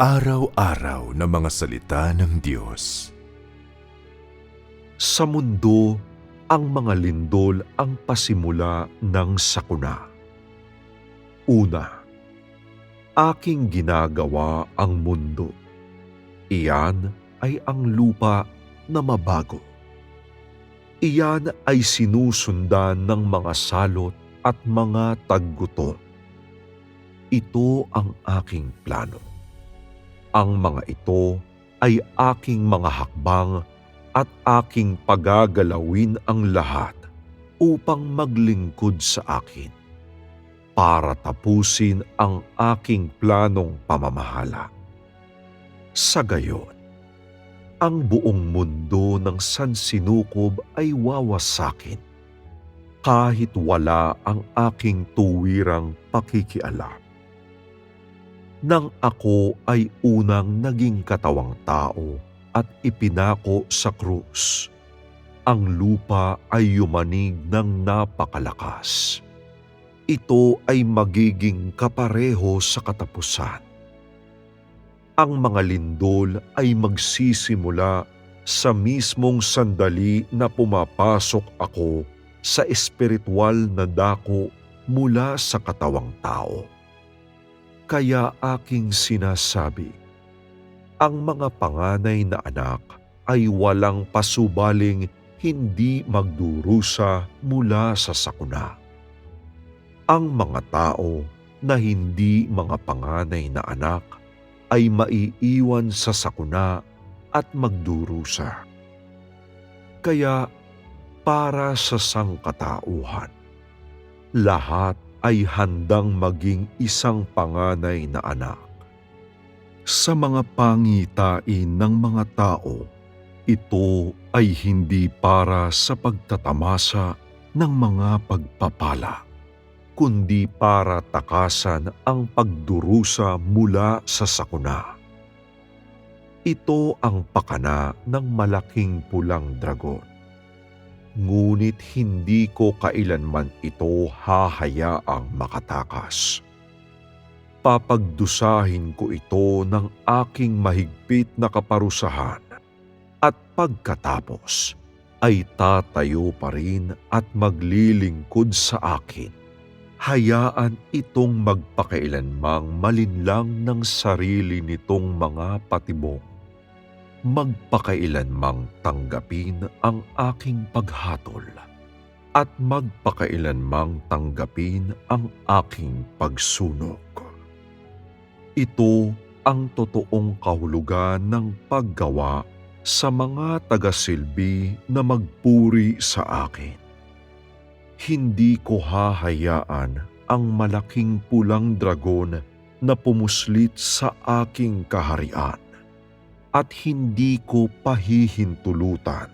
Pang-araw-araw na mga salita ng Diyos. Sa mundo, ang mga lindol ang pasimula ng sakuna. Una, aking ginagawa ang mundo. Iyan ay ang lupa na mabago. Iyan ay sinusundan ng mga salot at mga taggutom. Ito ang aking plano. Ang mga ito ay aking mga hakbang at aking pagagalawin ang lahat upang maglingkod sa akin para tapusin ang aking planong pamamahala. Sa gayon, ang buong mundo ng sansinukob ay wawasakin kahit wala ang aking tuwirang pakikialam nang ako ay unang naging katawang tao at ipinako sa krus. Ang lupa ay yumanig ng napakalakas. Ito ay magiging kapareho sa katapusan. Ang mga lindol ay magsisimula sa mismong sandali na pumapasok ako sa espiritual na dako mula sa katawang tao kaya aking sinasabi, ang mga panganay na anak ay walang pasubaling hindi magdurusa mula sa sakuna. Ang mga tao na hindi mga panganay na anak ay maiiwan sa sakuna at magdurusa. Kaya para sa sangkatauhan, lahat ay handang maging isang panganay na anak. Sa mga pangitain ng mga tao, ito ay hindi para sa pagtatamasa ng mga pagpapala, kundi para takasan ang pagdurusa mula sa sakuna. Ito ang pakana ng malaking pulang dragon ngunit hindi ko kailanman ito hahayaang makatakas. Papagdusahin ko ito ng aking mahigpit na kaparusahan at pagkatapos ay tatayo pa rin at maglilingkod sa akin. Hayaan itong magpakailanmang malinlang ng sarili nitong mga patibong magpakailanmang tanggapin ang aking paghatol at magpakailanmang tanggapin ang aking pagsunog. Ito ang totoong kahulugan ng paggawa sa mga tagasilbi na magpuri sa akin. Hindi ko hahayaan ang malaking pulang dragon na pumuslit sa aking kaharian at hindi ko pahihintulutan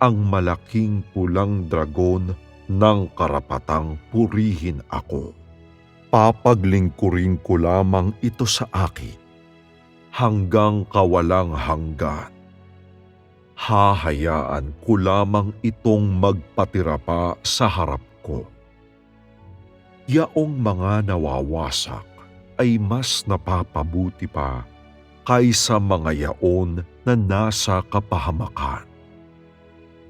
ang malaking pulang dragon ng karapatang purihin ako. Papaglingkurin ko lamang ito sa akin hanggang kawalang hanggan. Hahayaan ko lamang itong magpatira pa sa harap ko. Yaong mga nawawasak ay mas napapabuti pa kaysa mga yaon na nasa kapahamakan.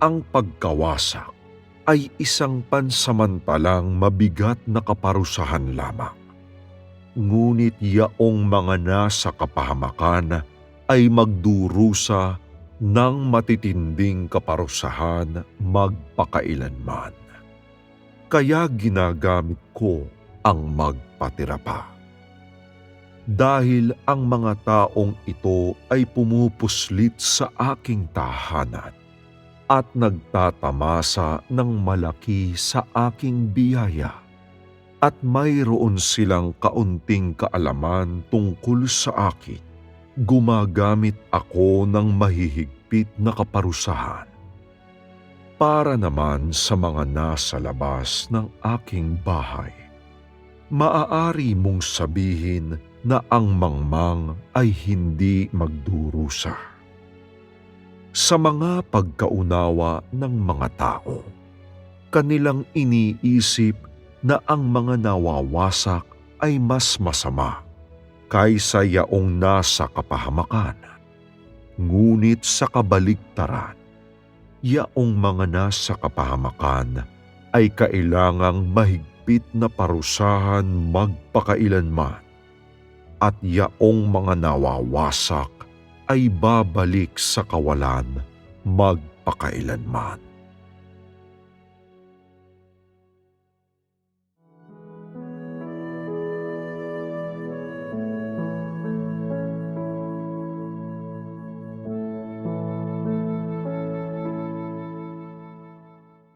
Ang pagkawasak ay isang pansamantalang mabigat na kaparusahan lamang. Ngunit yaong mga nasa kapahamakan ay magdurusa ng matitinding kaparusahan magpakailanman. Kaya ginagamit ko ang magpatira pa dahil ang mga taong ito ay pumupuslit sa aking tahanan at nagtatamasa ng malaki sa aking biyaya at mayroon silang kaunting kaalaman tungkol sa akin. Gumagamit ako ng mahihigpit na kaparusahan para naman sa mga nasa labas ng aking bahay. Maaari mong sabihin na ang mangmang ay hindi magdurusa. Sa mga pagkaunawa ng mga tao, kanilang iniisip na ang mga nawawasak ay mas masama kaysa yaong nasa kapahamakan. Ngunit sa kabaligtaran, yaong mga nasa kapahamakan ay kailangang mahigpit na parusahan magpakailanman at yaong mga nawawasak ay babalik sa kawalan magpakailanman.